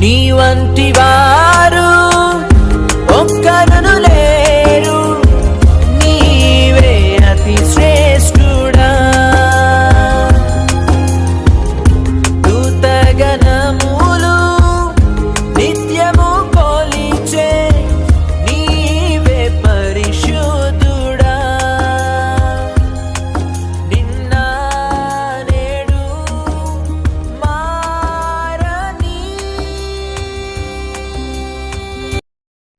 నీ వంటి వారు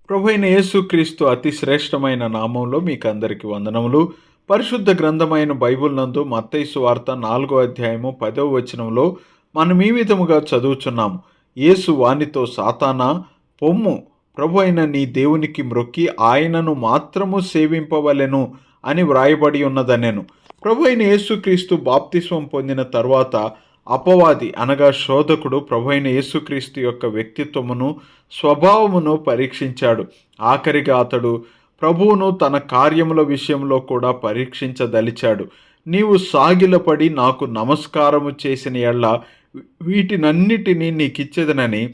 ప్రభు అయిన యేసుక్రీస్తు అతి శ్రేష్టమైన నామంలో మీకు అందరికీ వందనములు. పరిశుద్ధ గ్రంథమైన బైబిల్ నందు మత్తైసు వార్త నాలుగో అధ్యాయము పదవ వచనంలో మనం ఈ విధముగా చదువుచున్నాము యేసు వానితో సాతానా పొమ్ము. ప్రభు అయిన నీ దేవునికి మ్రొక్కి ఆయనను మాత్రము సేవింపవలెను అని వ్రాయబడి ఉన్నదనెను. ప్రభు అయిన యేసుక్రీస్తు బాప్తిస్వం పొందిన తర్వాత అపవాది అనగా శోధకుడు ప్రభైన యేసుక్రీస్తు యొక్క వ్యక్తిత్వమును స్వభావమును పరీక్షించాడు. ఆఖరిగా అతడు ప్రభువును తన కార్యముల విషయంలో కూడా పరీక్షించదలిచాడు. నీవు సాగిలపడి నాకు నమస్కారము చేసిన ఎళ్ళ వీటినన్నిటినీ నీకిచ్చేదనని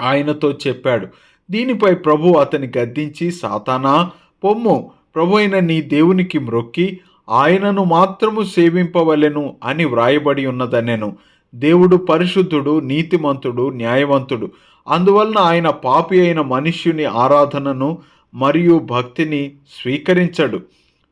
ఆయనతో చెప్పాడు. దీనిపై ప్రభు అతని గద్దించి సాతానా పొమ్ము ప్రభు అయిన నీ దేవునికి మ్రొక్కి ఆయనను మాత్రము సేవింపవలెను అని వ్రాయబడి ఉన్నదనెను. దేవుడు పరిశుద్ధుడు నీతిమంతుడు న్యాయవంతుడు. అందువలన ఆయన పాపి అయిన మనుష్యుని ఆరాధనను మరియు భక్తిని స్వీకరించడు.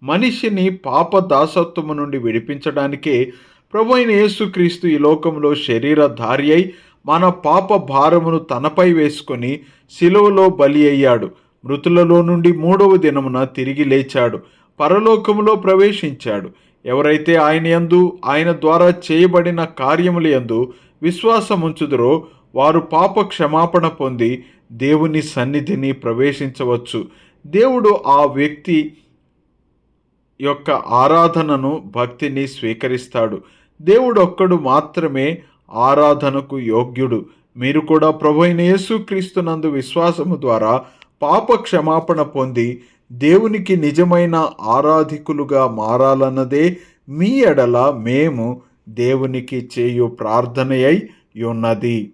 మనిషిని పాప దాసత్వము నుండి విడిపించడానికే ప్రభు అయిన యేసుక్రీస్తు ఈ లోకంలో శరీరధారి అయి మన పాప భారమును తనపై వేసుకొని శిలువలో బలి అయ్యాడు. మృతులలో నుండి మూడవ దినమున తిరిగి లేచాడు. పరలోకములో ప్రవేశించాడు. ఎవరైతే ఆయన యందు ఆయన ద్వారా చేయబడిన కార్యముల యందు విశ్వాసముంచుదురో వారు పాప క్షమాపణ పొంది దేవుని సన్నిధిని ప్రవేశించవచ్చు. దేవుడు ఆ వ్యక్తి యొక్క ఆరాధనను భక్తిని స్వీకరిస్తాడు. దేవుడు ఒక్కడు మాత్రమే ఆరాధనకు యోగ్యుడు. మీరు కూడా ప్రభు అయిన యేసుక్రీస్తునందు విశ్వాసము ద్వారా పాప క్షమాపణ పొంది దేవునికి నిజమైన ఆరాధికులుగా మారాలన్నదే మీ ఎడల మేము దేవునికి చేయు ప్రార్థనయై ఉన్నది.